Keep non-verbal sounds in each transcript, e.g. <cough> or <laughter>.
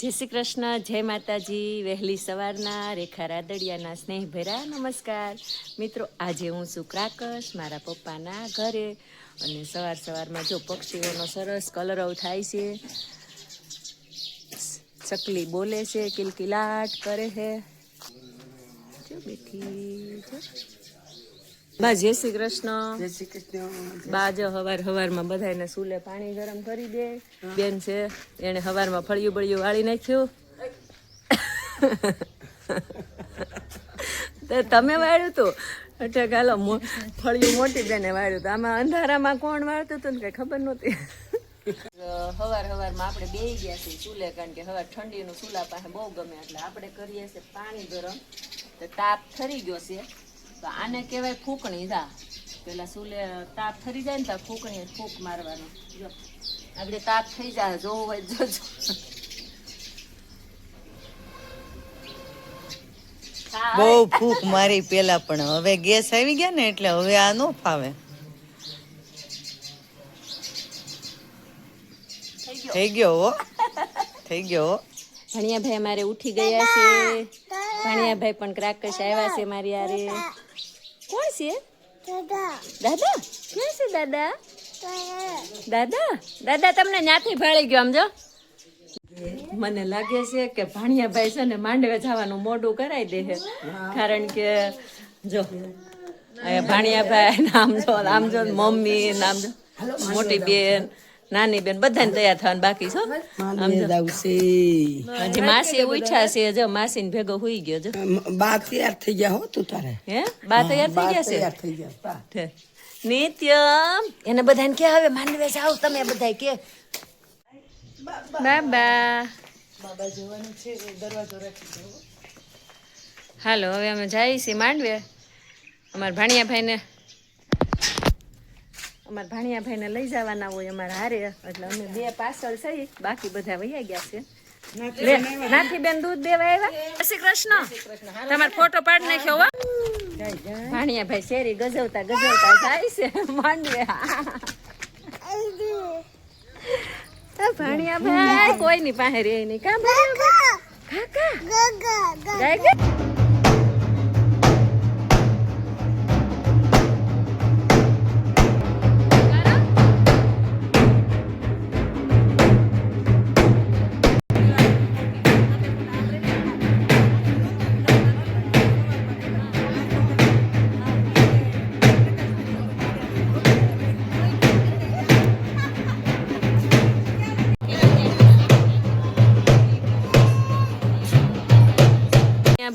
જય શ્રી કૃષ્ણ, જય માતાજી, વહેલી સવારના, રેખા રાદડિયાના સ્નેહ ભર્યા નમસ્કાર. મિત્રો, આજે હું છું ક્રાકસ મારા પપ્પાના ઘરે અને સવાર સવારમાં જો પક્ષીઓનો સરસ કલરવ થાય છે, ચકલી બોલે છે, કિલકિલાટ કરે છે. જો બેઠી જો બા જય શ્રી કૃષ્ણ. જય શ્રી કૃષ્ણ બા જો હવાર હવારમાં બધાને સુલે પાણી ગરમ કરી દે. બેન છે એને હવારમાં ફળિયું બળિયું વાળી નાખ્યું. તો તમે વાળ્યું તું? અચ્છા ગાલો ફળિયું મોટી બેને વાળ્યું હતું આમાં અંધારામાં કોણ વાળતું હતું ને કઈ ખબર નહોતી. હવાર હવારમાં આપણે બેહી ગયા છીએ ચૂલે કારણ કે હવાર ઠંડીનું ચૂલા પાસે બહુ ગમે એટલે આપણે કરીએ છીએ પાણી ગરમ. તો તાપ ઠરી ગયો છે. તો આને કહેવાય ફૂંકણી દા પેલા સુલે તાપ થરી જાય ને તો ફૂંકણી ફૂંક મારવાનું. જો. આપણે તાપ થઈ જાય જોવું હોય જોજો. બહુ ફૂક મારી પેલા પણ. હવે ગેસ આવી ગયા ને એટલે હવે આ નો ફાવે. થઈ ગયો. હો. થઈ ગયો હો. ભણિયાભાઈ અમારે ઉઠી ગયા છે. ભણિયાભાઈ પણ ક્રાકશ આવ્યા છે મારી યારે કોણ છે દાદા દાદા ક્યાં છે દાદા દાદા દાદા તમને ન્યાથી ભાળી ગયો આમ જો મને લાગે છે કે ભાણિયાભાઈ છે ને માંડવે જવાનું મોડું કરાવી દે છે. કારણ કે જો ભાણિયાભાઈ નામ જો આમ જો મમ્મી નામ જો મોટી બેન નાની બેન બધાને તૈયાર થવાનું બાકી છો હજી માસી ઉઠ્યા છે જો માસી ને ભેગો હુઈ ગયો જો બા તૈયાર થઈ ગયા હો તું તારે. હે? બા તૈયાર થઈ ગયા છે? થઈ ગયા બા. નિત્યમ એને બધાને કે હવે માનવે જાવ તમે બધા કે. બાબા. હાલો હવે અમે જઈએ છીએ માંડવે. અમારા ભાણિયાભાઈને અમારા ભાણિયાભાઈને લઈ જવાના હોય અમારા હારે એટલે અમે બે પાછળ થઈ બાકી બધા વૈયા ગયા છે. નાથી બેન દૂધ દેવા આવ્યા? શ્રી કૃષ્ણ. તમારો ફોટો પાડી નાખ્યો હો. ભાણિયા ભાઈ શેરી ગજવતા ગજવતા જાય છે માંડવે. ભાણિયા ભાઈ કોઈની પાસે રે નહીં. કામ કાકા.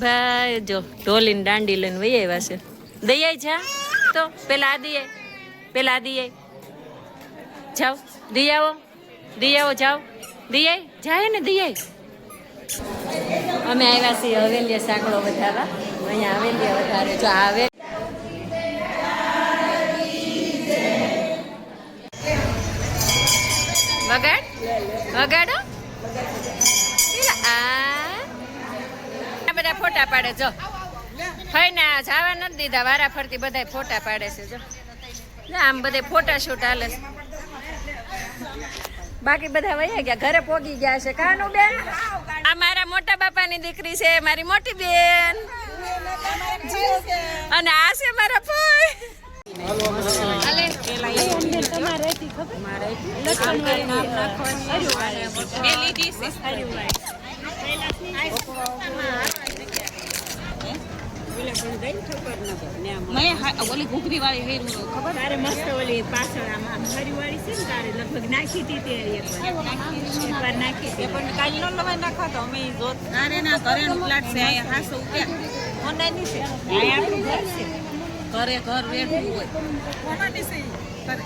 ભાઈ, જો ઢોલીને દાંડી લઈને વહી આવ્યા છે. દઈ જા. તો પેલા આ દઈ પેલા આ દઈ જાઓ દઈ આવો દઈ આવો જાઓ. દઈ આઈ જાય ને દઈ આઈ અમે આવ્યા છીએ હવેલીએ સાંકળો વધારવા. અહીંયા હવેલીએ વધારે જો આવે વગાડ. વગાડો. ફોટા પાડે જો. ફઈને જવા નથી દીધા વારા ફરતી બધા ફોટા પાડે છે જો. આમ બધે ફોટા શૂટ હાલે છે. બાકી બધા વહી ગયા ઘરે પોગી ગયા છે. કાનું બેન? આ મારા મોટા બાપાની દીકરી છે મારી મોટી બેન. અને આ છે મારા ભાઈ. હાલે. મેં ઓલી ઘૂઘરી વાળી હેરું ખબર? તારે મસ્ત ઓલી પાછળ આમાં હરી વાળી છે ને તારે લગભગ નાખી હતી તે એકવાર નાખી હતી. પણ કાલ નો લવાઈ નાખો તો અમે જોત. તારે ના ઘરે નું પ્લાટ છે અહીંયા હાસો ઉત્યા ઓનલાઈનની છે અહીંયા આપણું ઘર છે. ઘરે ઘર વેઠવું હોય. ઓનલાઈન છે ઘરે.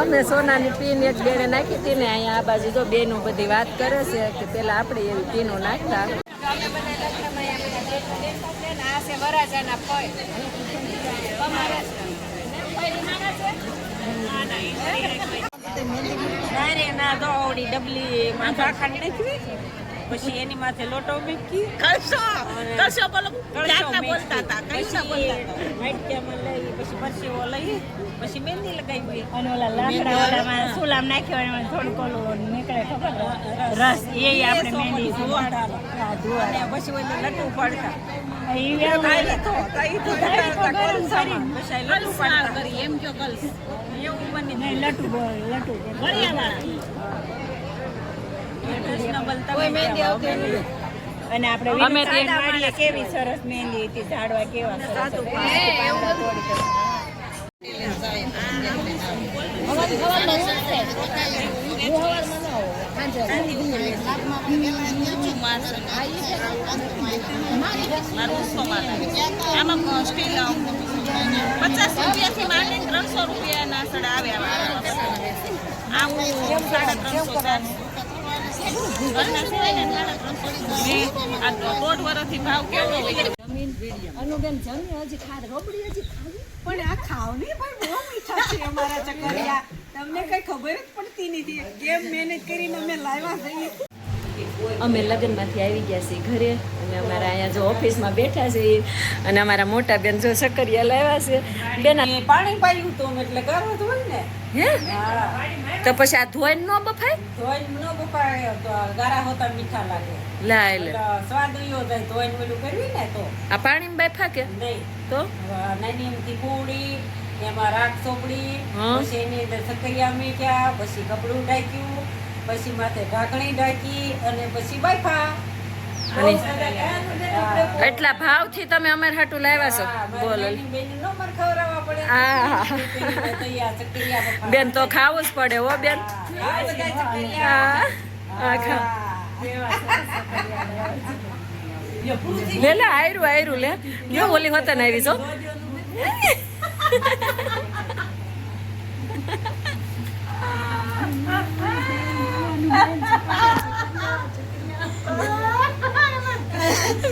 અમે સોનાની પીન એક બેને નાખી હતી ને અહીંયા આ બાજુ જો બેનું બધી વાત કરે છે કે પેલા આપણે એવી પીનો નાખતા. વરાજાના ફળ. ના ડબલી માથા ખાંડી નાખી. પછી એની માથે લોટો મૂકી. કલશો કલશો બોલો કળશો બોલતા હતા કલસો બોલતા હતા. લઈ પછી પરસેવો લઈ. પછી મહેંદી લગાવી અને ઓલા લાકડા સુલામ નાખ્યો એમાં થોડુંક ઓલું નીકળે ખબર? રસ એ આપણે મહેંદી ધોવાડા પછી ઓલું લટું પડતા અને આપણે કેવી સરસ મહેંદી હતી ઝાડવા કેવા આમાં સ્ટીલ પચાસ રૂપિયાથી માંડીને ત્રણસો રૂપિયાના સડા આવ્યા આ ત્રણસો આ ભાવ કેવો હોય અનુબેન, જમીન હજી ખાધ? રોબડી હજી ખાધી? પણ આ ખાવની પણ બહુ મીઠા છે અમારા ચકરિયા. તમને કઈ ખબર જ પડતી નથી. કેમ મહેનત કરીને અમે લાવ્યા છીએ. અમે લગ્નમાંથી આવી ગયા છીએ ઘરે અને અમારા અહીંયા જો ઓફિસમાં બેઠા છે અને અમારા મોટા બેન જો સકરિયા લાવ્યા છે. બેન પાણી પાયું હતું એટલે ગરમ જ ને. હે? તો પછી આ ધોઈને ન બફાય? ધોઈને ન બફાય તો ગારા હોતા મીઠા લાગે. લે એટલે સ્વાદ ઈયો જાય ધોઈને પેલું કરવી ને તો. આ પાણીમાં બાફા કે? નહીં. તો? હવે નાની એમથી પૂડી એમાં રાખ ચોપડી પછી એની અંદર સકરિયા મીઠ્યા પછી કપડું ઢાંક્યું પછી માથે ઢાંકણી ઢાંકી અને પછી બાફા. એટલા ભાવ ભાવથી તમે અમારે હાટું લાવ્યા છો? બોલો. બેન તો ખાવું જ પડે હો બેન. લે લે આયરું આયરું લે. જો ઓલી હોતા ને આવી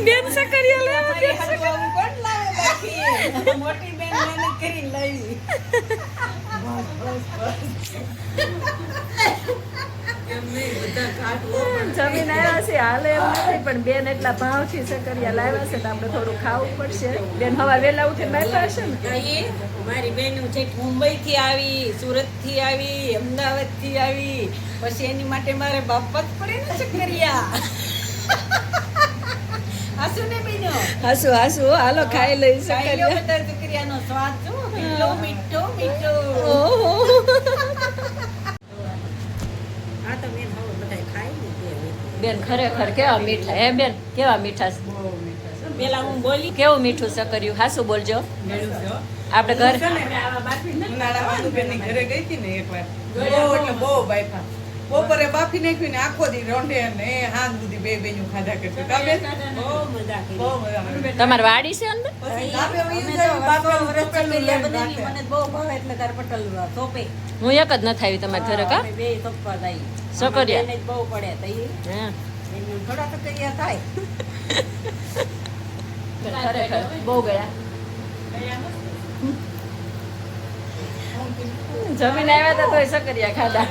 બેન સકરિયા લેવા બેન સકરિયા. કોણ લાવે બાકી? મોટી બેન મહેનત કરી લઈ બસ બસ બસ. જમીન આવ્યા છે હાલે એમ નથી પણ બેન એટલા ભાવથી સકરિયા લાવ્યા છે તો આપણે થોડું ખાવું પડશે. બેન હવા વેલા ઉઠીને બેઠા હશે ને? મારી બેન છે મુંબઈ થી આવી સુરતથી આવી અમદાવાદથી આવી. પછી એની માટે મારે બાપા જ પડે ને સકરિયા. હાસુ ને બેનો? હાસુ હાસુ હાલો ખાઈ લઈ સકરિયા. સકરિયાનો સ્વાદ જો. મીઠો મીઠો મીઠો. ઓહો હા તો મેં હવે બધા ખાઈ લીધી બેન ખરેખર કેવા મીઠા હે બેન? કેવા મીઠા છે? પેલા હું બોલી. કેવું મીઠું છે કર્યું? હાસું બોલજો. આપણે ઘર ઘરે ગઈ હતી ને એકવાર. બહુ એટલે બહુ બાયફા બપોરે બાફી નાખ્યું ને આખો દી રોંઢે ને એ હાંગ સુધી બે બેનું ખાધા કરશું. કાબે બહુ મજા બહુ મજા એટલે વાડી છે અંદર? હું એક જ ન થાવી તમારે ઘરે કા? બે તપવા જાય. સકરિયા બહુ પડે તઈ હા. થોડા સકરિયા થાય. <laughs> ખરેખર બહુ ગયા. જમીન આવ્યા હતા તોય સકરિયા ખાધા.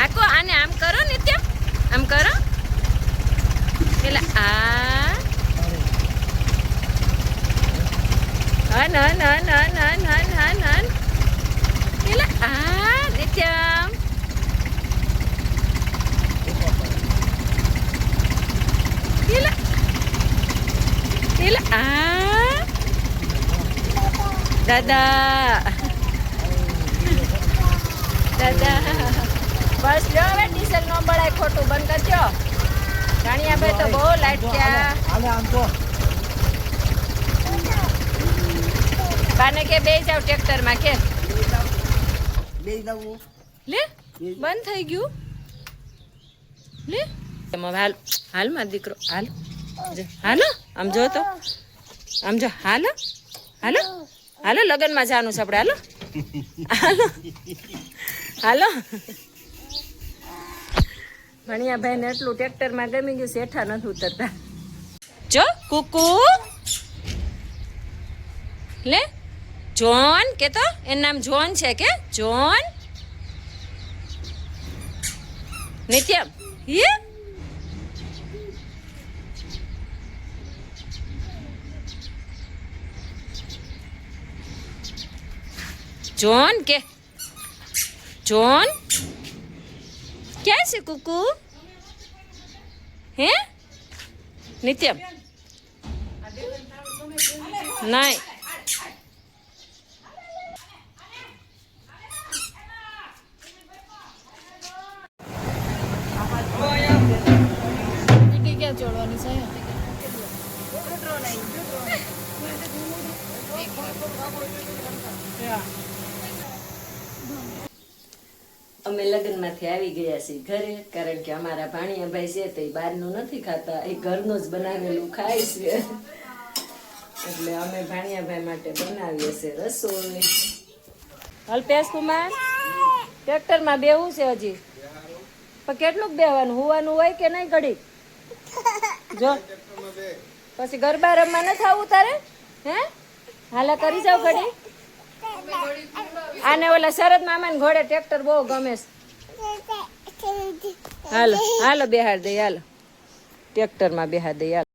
આકો આને આમ કરો ને આમ કરો? એલા આ? હન હન હન હન હન હન. દાદા દાદા બસ જો હવે ડીઝલ નો બળાય ખોટું બંધ કરજો રાણિયાભાઈ તો બહુ લાઈટ થયા બાને કે બે જાવ ટ્રેક્ટરમાં કે લે બંધ થઈ ગયું. લે. હાલ હાલમાં દીકરો હાલ. હાલો આમ જો તો. આમ જો હાલો હાલો. હાલો લગ્નમાં જવાનું છે આપણે હાલો. હાલો. ભણિયાભાઈ ને એટલું ટ્રેક્ટરમાં ગમી ગયું હેઠા નથી ઉતરતા. જો કુકુ. લે જોન કે તો એનું નામ જોન છે કે? જોન. નિત્યમ. હે? જોન કે? જોન? ક્યાં છે કુકુ? હે? નિત્યમ? નહીં. અમે લગ્નમાંથી આવી ગયા છીએ ઘરે, કારણ કે અમારા ભાણિયાભાઈ છે તે બહારનું નથી ખાતા. એ ઘરનું જ બનાવેલું ખાય છે. એટલે અમે ભાણિયાભાઈ માટે બનાવીએ છીએ રસોઈ. અલ્પેશ કુમાર ટ્રેક્ટરમાં બેવું છે હજી. પણ કેટલું બેહવાનું, હોવાનું હોય કે નહીં ઘડી જો, પછી ગરબા રમવા નથી આવવું તારે? હે? હાલા કરી જાવ ઘડી આને ઓલા શરદ મામાને ઘોડે ટ્રેક્ટર બહુ ગમે છે. હાલો હાલો, બેહાડ દે, હાલો. ટ્રેક્ટરમાં બેહાડ દે, હાલો.